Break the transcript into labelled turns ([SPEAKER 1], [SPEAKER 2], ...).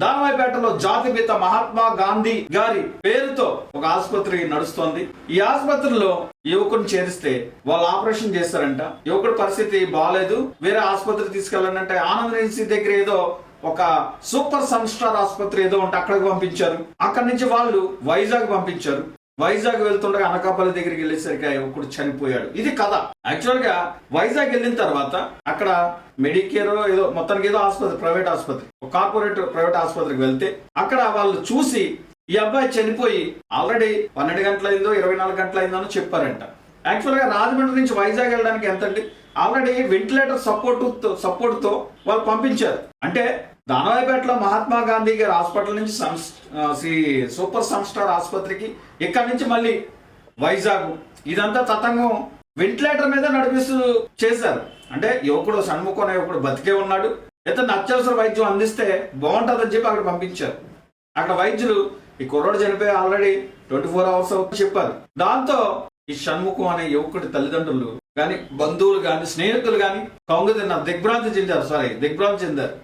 [SPEAKER 1] దానవాయిపేటలో జాతిపిత మహాత్మా గాంధీ గారి పేరుతో ఒక ఆసుపత్రి నడుస్తోంది. ఈ ఆసుపత్రిలో యువకుని చేరిస్తే వాళ్ళు ఆపరేషన్ చేస్తారంట. యువకుడి పరిస్థితి బాగాలేదు వేరే ఆసుపత్రి తీసుకెళ్ళాలంటే ఆనంద్ రెడ్డి దగ్గర ఏదో ఒక సూపర్ సన్ స్టార్ ఆసుపత్రి ఏదో ఉంటే అక్కడికి పంపించారు. అక్కడి నుంచి వాళ్ళు వైజాగ్ పంపించారు. వైజాగ్ వెళ్తుండగా అనకాపల్లి దగ్గరికి వెళ్ళేసరికి ఆ యువకుడు చనిపోయాడు. ఇది కథ. యాక్చువల్గా వైజాగ్ వెళ్ళిన తర్వాత అక్కడ మెడికేర్ ఏదో మొత్తానికి ఏదో ఆసుపత్రి ప్రైవేట్ ఆసుపత్రి కార్పొరేట్ ప్రైవేట్ ఆసుపత్రికి వెళ్తే అక్కడ వాళ్ళు చూసి ఈ అబ్బాయి చనిపోయి ఆల్రెడీ పన్నెండు గంటలైందో ఇరవై నాలుగు గంటలైందో అని చెప్పారంట. యాక్చువల్గా రాజమండ్రి నుంచి వైజాగ్ వెళ్ళడానికి ఎంత అండి ఆల్రెడీ వెంటిలేటర్ సపోర్ట్ సపోర్ట్తో వాళ్ళు పంపించారు. అంటే దానవాయిపేటలో మహాత్మా గాంధీ గారి హాస్పిటల్ నుంచి శ్రీ సూపర్ సంస్టార్ ఆసుపత్రికి ఇక్కడ నుంచి మళ్ళీ వైజాగ్. ఇదంతా తతంగం. వెంటిలేటర్ మీద నడిపిస్తూ చేశారు. అంటే యువకుడు సన్ముఖం యువకుడు బతికే ఉన్నాడు. ఇతను అత్యవసర వైద్యం అందిస్తే బాగుంటుందని చెప్పి అక్కడ పంపించారు. అక్కడ వైద్యులు ఈ కుర్రోడు చనిపోయి ఆల్రెడీ ట్వంటీ ఫోర్ అవర్స్ చెప్పారు. దాంతో ఈ షణ్ముఖం అనే యువకుడి తల్లిదండ్రులు కానీ బంధువులు గాని స్నేహితులు గాని కొంగ తిన్న దిగ్భ్రాంతి చెందారు సారీ దిగ్భ్రాంతి చెందారు.